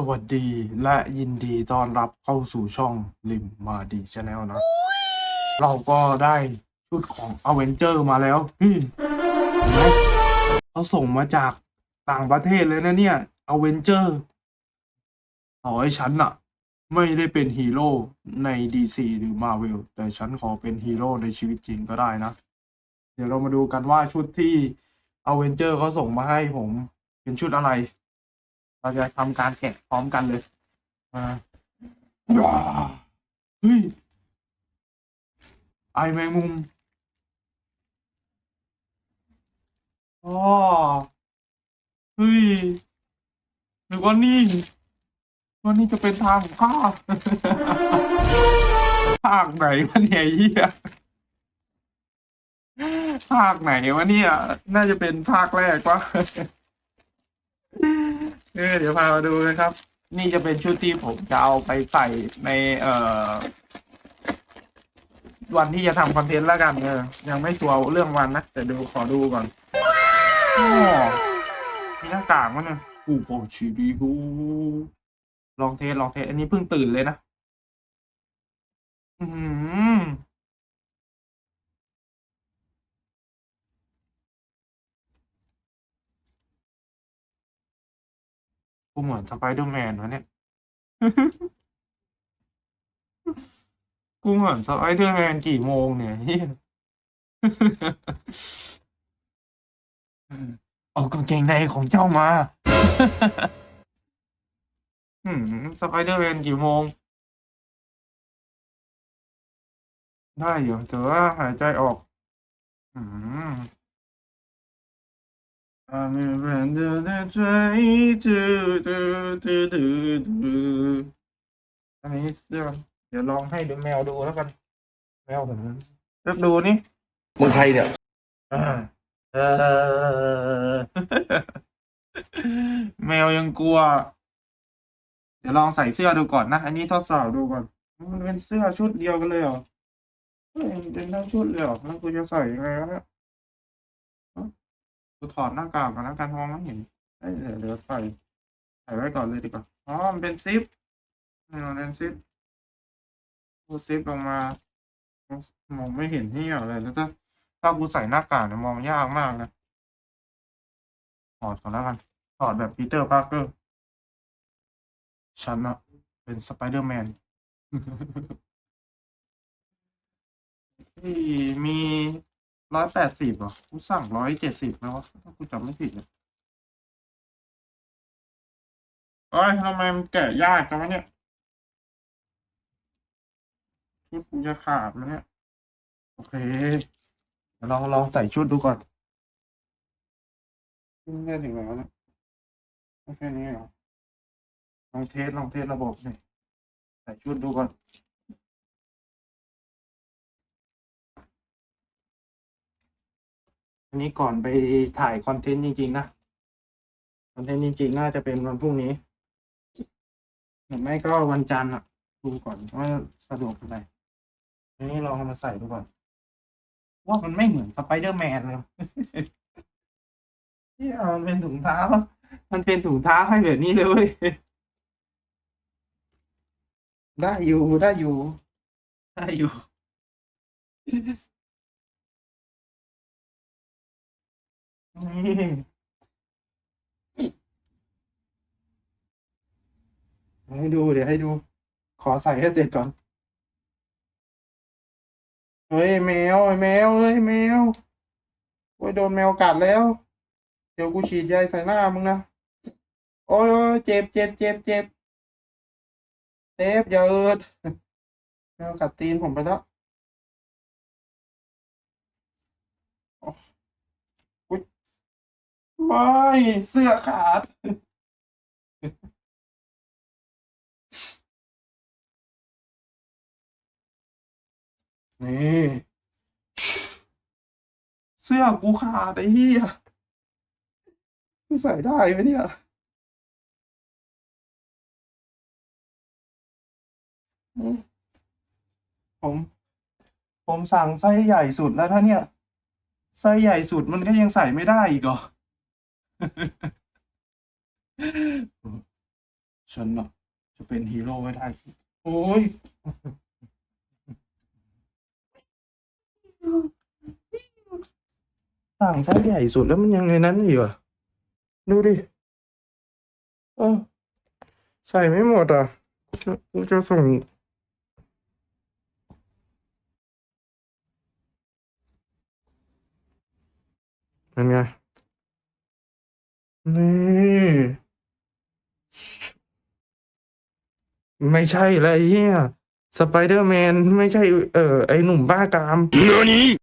สวัสดีและยินดีต้อนรับเข้าสู่ช่องริมมาดีชาแนลนะ เราก็ได้ชุดของอเวนเจอร์มาแล้วพี่เห็นไหมเขาส่งมาจากต่างประเทศเลยนะเนี่ยอเวนเจอร์ต่อให้ฉันอะไม่ได้เป็นฮีโร่ใน DC หรือ Marvel แต่ฉันขอเป็นฮีโร่ในชีวิตจริงก็ได้นะ เดี๋ยวเรามาดูกันว่าชุดที่อเวนเจอร์เขาส่งมาให้ผมเป็นชุดอะไร เราจะทำการแกะพร้อมกันเลยอ่าว้าวเฮ้ยไอแมงมุมอ๋อเฮ้ยหรือว่านี่ว่านี่จะเป็นทางของข้าภาคไหนวะเนี่ยเฮียภาคไหนวะเนี่ย น่าจะเป็นภาคแรกวะ เออเดี๋ยวพามาดูนะครับ นี่จะเป็นชุดที่ผมจะเอาไปใส่ในเอ่อ วันที่จะทำคอนเทนต์แล้วกันเออยังไม่ชัวร์เรื่องวันนะแต่ดูขอดูก่อนอ๋อมีหน้ากากมั้ยเนี่ยกูโปชิริกูลองเทสลองเทสอันนี้เพิ่งตื่นเลยนะ อือ กูเหมือนสไปเดอร์แมนวะเนี่ย กูเหมือนสไปเดอร์แมนกี่โมงเนี่ยเฮียเอากางเกงในของเจ้ามาหืมสไปเดอร์แมนกี่โมง ได้อยู่แต่ว่าหายใจออก อืม อามีแฟนเดินในใจจืดจืดจืดจืดอันนี้เสื้อเดี๋ยวลองให้ดูแมวดูแล้วกัน แมวผมเลือกดูนี่มึงใครเนี่ยอ่าเออแมวยังกลัว เดี๋ยวลองใส่เสื้อดูก่อนนะ อันนี้ทดสอบดูก่อน มันเป็นเสื้อชุดเดียวกันเลยเหรอเป็นทั้งชุดเลยเหรอแล้วกูจะใส่ยังไงวะเนี่ย กูถอดหน้ากากก่อนแล้วกันมองไม่เห็นเอ้ยเดี๋ยวเดี๋ยวใส่ใส่ไว้ก่อนเลยดีกว่าอ๋อมันเป็นซิปนี่มันเป็นซิปกูซิปลงมามองไม่เห็นที่อะไรแล้วถ้าถ้ากูใส่หน้ากากเนี่ยมองยากมากนะถอดก่อนแล้วกันถอดแบบปีเตอร์พาร์เกอร์ฉันอะเป็นสไปเดอร์แมนที่มี ร้อยแปดสิบเหรอกูสั่งร้อยเจ็ดสิบแล้ววะถ้ากูจำไม่ผิดเนี่ยเอ้ยทำไมมันแกะยากจังวะเนี่ยชุดกูจะขาดไหมเนี่ย โอเคลองลองใส่ชุดดูก่อนขึ้นได้ถึงไหนวะเนี่ยไม่แค่นี้เหรอลองเทสลองเทสระบบหน่อยใส่ชุดดูก่อน อันนี้ก่อนไปถ่ายคอนเทนต์จริง ๆ นะ คอนเทนต์จริง ๆ น่าจะเป็นวันพรุ่งนี้หรือไม่ก็วันจันทร์อะ ดูก่อนว่าสะดวกเท่าไหร่อันนี้ลองเอามาใส่ดูก่อน ว่ามันไม่เหมือนสไปเดอร์แมนเลยที่มันเป็นถุงเท้า มันเป็นถุงเท้าให้แบบนี้เลย ได้อยู่ ได้อยู่ ได้อยู่ ให้ดูเดี๋ยวให้ดู ขอใส่ให้เสร็จก่อน เฮ้ยแมวไอ้แมวเฮ้ยแมวโอ้ยโดนแมวกัดแล้ว เดี๋ยวกูฉีดยาใส่หน้ามึงนะ โอ้ยโอ้ยเจ็บเจ็บเจ็บเจ็บเจ็บอย่าเอิดแมวกัดตีนผมไปแล้วโอ้อุ๊ย ไม่เสื้อขาด นี่ เสื้อกูขาดไอ้เหี้ยกูใส่ได้ไหมเนี่ย ผม ผมสั่งไส้ใหญ่สุดแล้วถ้าเนี่ย ไส้ใหญ่สุดมันก็ยังใส่ไม่ได้อีกเหรอ ฉันน่ะจะเป็นฮีโร่ไม่ได้ โอ้ยสั่งไซส์ใหญ่สุดแล้วมันยังในนั้นอีกเหรอดูดิ เออ ใส่ไม่หมดอะกูจะส่งเป็นไง นี่ไม่ใช่เลยไอ้เฮียสไปเดอร์แมนไม่ใช่ เออไอหนุ่มบ้ากาม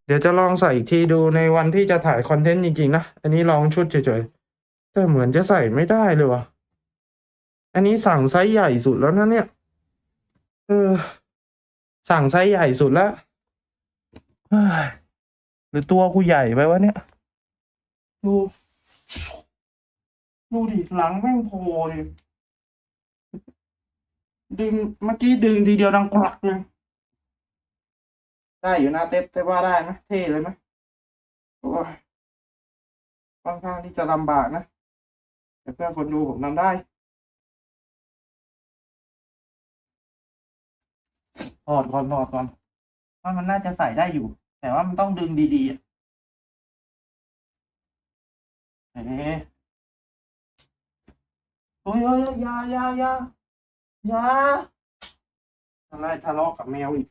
เดี๋ยวจะลองใส่อีกทีดูในวันที่จะถ่ายคอนเทนต์จริงๆนะ อันนี้ลองชุดเฉยๆ แต่เหมือนจะใส่ไม่ได้เลยวะอันนี้สั่งไซส์ใหญ่สุดแล้วนะเนี่ย เออ สั่งไซส์ใหญ่สุดแล้วเฮ้ยหรือตัวกูใหญ่ไปวะเนี่ยดู ดูดิหลังแม่งโผล่ดิดึงเมื่อกี้ดึงทีเดียวดังกรักเลยได้อยู่นะเต็บแต่ว่าได้ไหมเท่เลยไหมโอ้ยค่อนข้างที่จะลำบากนะ แต่เพื่อคนดูผมทำได้ ถอดก่อนถอดก่อนว่ามันน่าจะใส่ได้อยู่ แต่ว่ามันต้องดึงดีๆอะเอ๊ะ เฮ้ยเฮ้ยอยาอยาอยาอยาอะไรทะเลาะกับแมวอีก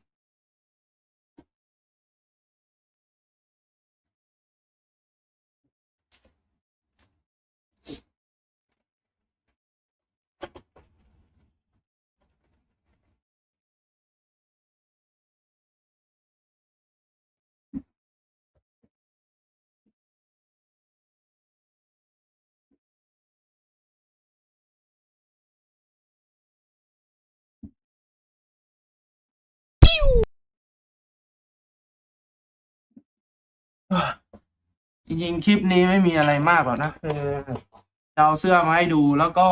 จริงๆ คลิปนี้ไม่มีอะไรมากหรอกนะคือจะเอาเสื้อมาให้ดูแล้วก็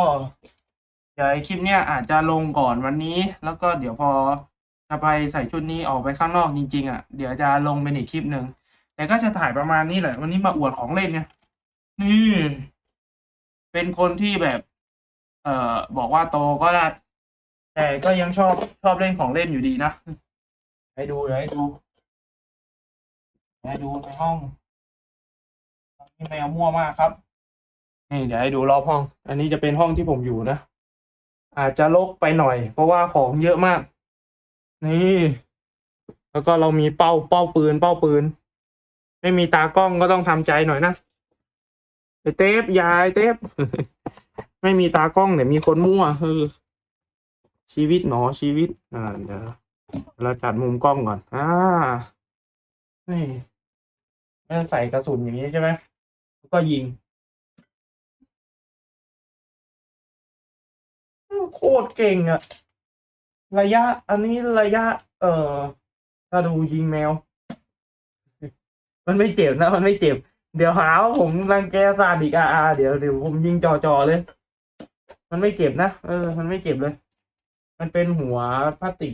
เดี๋ยวไอ้คลิปเนี้ยอาจจะลงก่อนวันนี้ แล้วก็เดี๋ยวพอจะไปใส่ชุดนี้ออกไปข้างนอกจริง ๆ อะ เดี๋ยวจะลงเป็นอีกคลิปหนึ่งแต่ก็จะถ่ายประมาณนี้แหละ วันนี้มาอวดของเล่นเนี่ยนี่ เป็นคนที่แบบ เอ่อ บอกว่าโตก็ได้แต่ก็ยังชอบชอบเล่นของเล่นอยู่ดีนะ ให้ดูเดี๋ยวให้ดู ให้ดูในห้องนี่แมวมั่วมากครับ นี่เดี๋ยวให้ดูรอบห้อง อันนี้จะเป็นห้องที่ผมอยู่นะ อาจจะรกไปหน่อย เพราะว่าของเยอะมาก นี่ แล้วก็เรามีเป้าเป้าปืน เป้าปืน ไม่มีตากล้องก็ต้องทำใจหน่อยนะไอเทปยายเทปไม่มีตากล้องเนี่ยมีคนมั่วคือชีวิตหนอชีวิต อ่าเดี๋ยวเราจัดมุมกล้องก่อน อ่านี่ ไม่ต้องใส่กระสุนอย่างนี้ใช่ไหมก็ยิง โคตรเก่งอะระยะ อันนี้ระยะ เอ่อถ้าดูยิงแมว มันไม่เจ็บนะ มันไม่เจ็บ เดี๋ยวหาว่าผมรังแกซาดิกอะอ่าเดี๋ยวเดี๋ยวผมยิงจ่อๆเลย มันไม่เจ็บนะเออ มันไม่เจ็บเลย มันเป็นหัวพลาสติก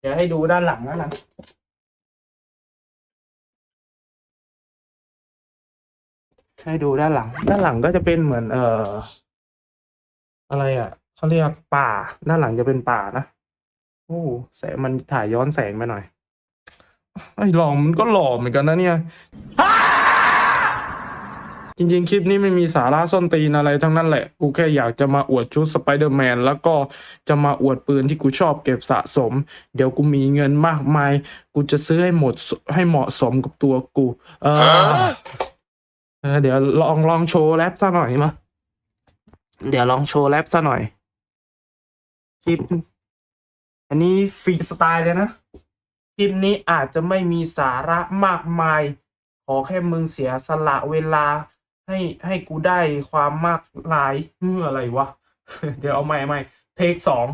เดี๋ยวให้ดูด้านหลังด้านหลัง ให้ดูด้านหลัง ด้านหลังก็จะเป็นเหมือน เอ่อ อะไรอะเขาเรียกป่า ด้านหลังจะเป็นป่านะโอ้แสงมันถ่ายย้อนแสงไปหน่อยไอ้หล่อมันก็หล่อเหมือนกันนะเนี่ย จริงๆ คลิปนี้ไม่มีสาระส้นตีนอะไรทั้งนั้นแหละ กูแค่อยากจะมาอวดชุดสไปเดอร์แมนแล้วก็จะมาอวดปืนที่กูชอบเก็บสะสม เดี๋ยวกูมีเงินมากมาย กูจะซื้อให้หมดให้เหมาะสมกับตัวกู เออ เออเดี๋ยวลองลองโชว์แรปซะหน่อยมาเดี๋ยวลองโชว์แรปซะหน่อยคลิปอันนี้ฟรีสไตล์เลยนะคลิปนี้อาจจะไม่มีสาระมากมาย ขอแค่มึงเสียสละเวลา ให้ให้กูได้ความมากลายเมื่ออะไรวะ เดี๋ยวเอาใหม่ใหม่เทคสอง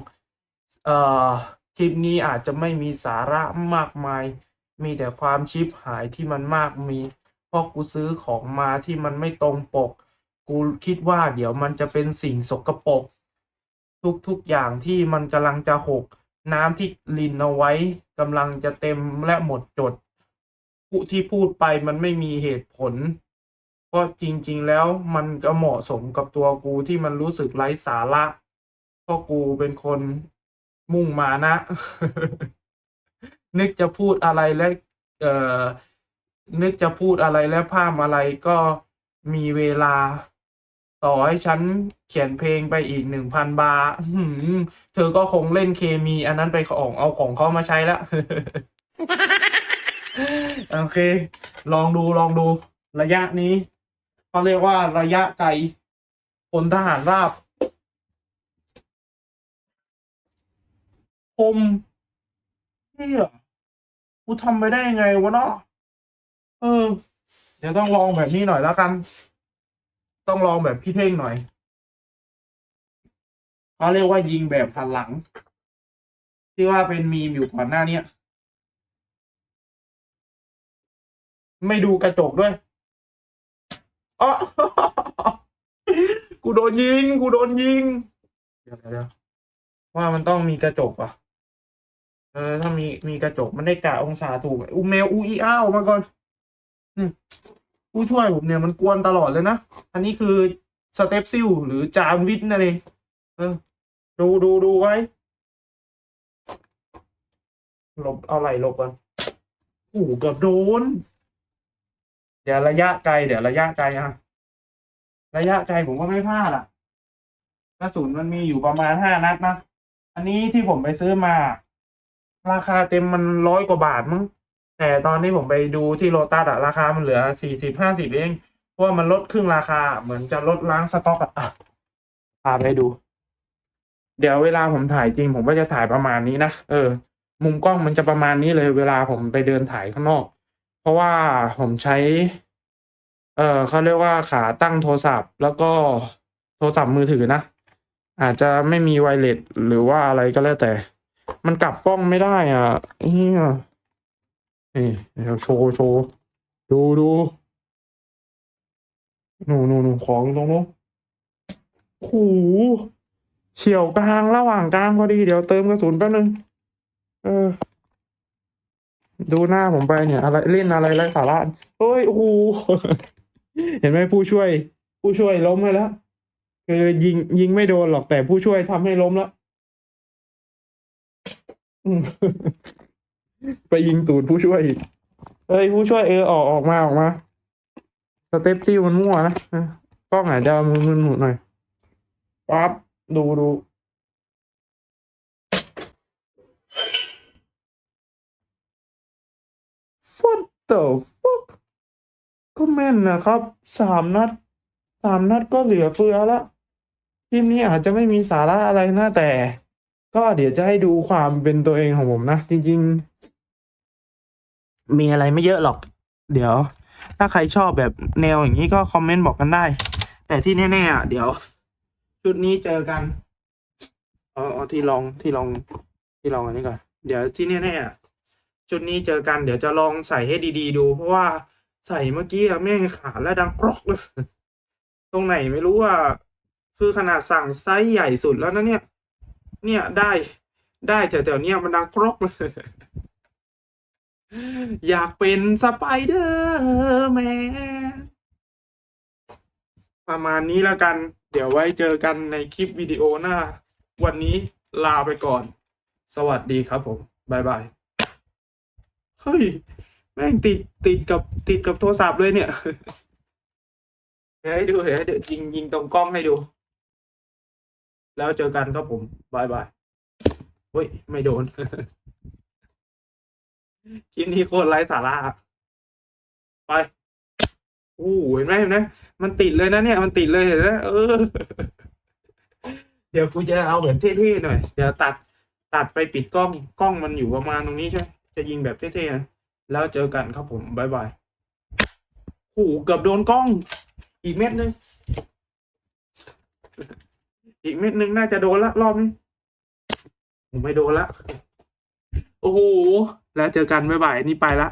เอ่อคลิปนี้อาจจะไม่มีสาระมากมาย มีแต่ความชิปหายที่มันมากมี ราะกูซื้อของมาที่มันไม่ตรงปก กูคิดว่าเดี๋ยวมันจะเป็นสิ่งสกปรกทุกๆอย่างที่มันกำลังจะหก น้ำที่ลินเอาไว้กำลังจะเต็มและหมดจดผู้ที่พูดไปมันไม่มีเหตุผล เพราะจริง ๆ แล้วมันก็เหมาะสมกับตัวกูที่มันรู้สึกไร้สาระเพราะกูเป็นคนมุ่งมานะ นึกจะพูดอะไรและเอ่อ นึกจะพูดอะไรและภาพอะไรก็มีเวลา ต่อให้ฉันเขียนเพลงไปอีกหนึ่งพันบาเธอก็คงเล่นเคมีอันนั้นไปของเอาของเขามาใช้ล้วโอเค ลองดูลองดู ระยะนี้เขาเรียกว่าระยะไกลพลทหารราบคมเฮียกูทำไปได้ยังไงวะเนาะ เออ เดี๋ยวต้องลองแบบนี้หน่อยแล้วกัน ต้องลองแบบพี่เท่งหน่อยเขาเรียกว่ายิงแบบหันหลัง ที่ว่าเป็นมีมอยู่ก่อนหน้าเนี้ย ไม่ดูกระจกด้วยอ๋อกูโดนยิง กูโดนยิง เดี๋ยวเดี๋ยวว่ามันต้องมีกระจกอะ เออ ถ้ามีมีกระจกมันได้กะองศาถูกอูเมลอูอีอ้าวมาก่อน ผู้ช่วยผมเนี่ยมันกวนตลอดเลยนะ อันนี้คือสเตปซิลหรือจามวิทนั่นเองเออดูดูดูไว้ หลบเอาไหลหลบก่อนโอ้โหเกือบโดน เดี๋ยวระยะไกลเดี๋ยวระยะไกลอะ ระยะไกลผมก็ไม่พลาดอะกระสุนมันมีอยู่ประมาณห้านัดนะ อันนี้ที่ผมไปซื้อมา ราคาเต็มมันร้อยกว่าบาทมั้ง แต่ตอนนี้ผมไปดูที่โลตัสอะราคามันเหลือสี่สิบห้าสิบเองเพราะว่ามันลดครึ่งราคาเหมือนจะลดล้างสต็อกอะพาไปดู เดี๋ยวเวลาผมถ่ายจริง ผมก็จะถ่ายประมาณนี้นะเออ มุมกล้องมันจะประมาณนี้เลย เวลาผมไปเดินถ่ายข้างนอก เพราะว่าผมใช้ เออเขาเรียกว่าขาตั้งโทรศัพท์ แล้วก็โทรศัพท์มือถือนะอาจจะไม่มีไวเลสหรือว่าอะไรก็แล้วแต่ มันกลับกล้องไม่ได้อะเฮีย นี่เดี๋ยวโชว์โชว์ดูดูหนูหนูหนูของตรงนู้นโอ้โหเฉียวกลางระหว่างกลางพอดีเดี๋ยวเติมกระสุนแป๊บนึง เออ ดูหน้าผมไปเนี่ย อะไรเล่นอะไรไร้สาระเฮ้ยโอ้โหเห็นไหมผู้ช่วย ผู้ช่วยล้มไปแล้วคือยิงยิงไม่โดนหรอกแต่ผู้ช่วยทำให้ล้มแล้ว ไปยิงตูดผู้ช่วยอีกเอ้ยผู้ช่วยเออออกออกมาออกมาสเต็ปซี่มันมั่วนะเออกล้องอาจจะมึนๆหน่อยปั๊บดูดู What the fuck ก็แม่นนะครับสามนัดสามนัดก็เหลือเฟือละทีมนี้อาจจะไม่มีสาระอะไรนะแต่ ก็เดี๋ยวจะให้ดูความเป็นตัวเองของผมนะ จริง ๆ มีอะไรไม่เยอะหรอก เดี๋ยว ถ้าใครชอบแบบแนวอย่างนี้ก็คอมเมนต์บอกกันได้ แต่ที่แน่ๆอะเดี๋ยว ชุดนี้เจอกันเอาเอาที่ลองที่ลองที่ลองอันนี้ก่อน เดี๋ยวที่แน่ๆอะชุดนี้เจอกันเดี๋ยวจะลองใส่ให้ดีๆดู เพราะว่าใส่เมื่อกี้อะแม่งขาดและดังกรอกเลยตรงไหนไม่รู้ว่า คือขนาดสั่งไซส์ใหญ่สุดแล้วนะเนี่ย เนี่ยได้ได้แถวๆเนี้ยมันดังกรอกเลย อยากเป็นสไปเดอร์แมนประมาณนี้แล้วกัน เดี๋ยวไว้เจอกันในคลิปวิดีโอหน้า วันนี้ลาไปก่อน สวัสดีครับผมบายบาย เฮ้ย แม่งติดติดกับติดกับโทรศัพท์เลยเนี่ย เดี๋ยวให้ดูเดี๋ยวให้ดูยิงยิงตรงกล้องให้ดู แล้วเจอกันครับผมบายบายเฮ้ย ไม่โดน คลิปนี้โคตรไร้สาระไปโอ้หเห็นไหมเห็นไหมมันติดเลยนะเนี่ย มันติดเลยเห็นไหมเออ เดี๋ยวกูจะเอาแบบเท่ๆหน่อย เดี๋ยวตัดตัดไปปิดกล้องกล้องมันอยู่ประมาณตรงนี้ใช่ จะยิงแบบเท่ๆนะแล้วเจอกันครับผมบายบายโอ้โหเกือบโดนกล้อง อีกเม็ดหนึ่งอีกเม็ดหนึ่งน่าจะโดนละรอบนี้ผมไม่โดนละ โอ้โห แล้วเจอกันบ๊ายบายนี่ไปละ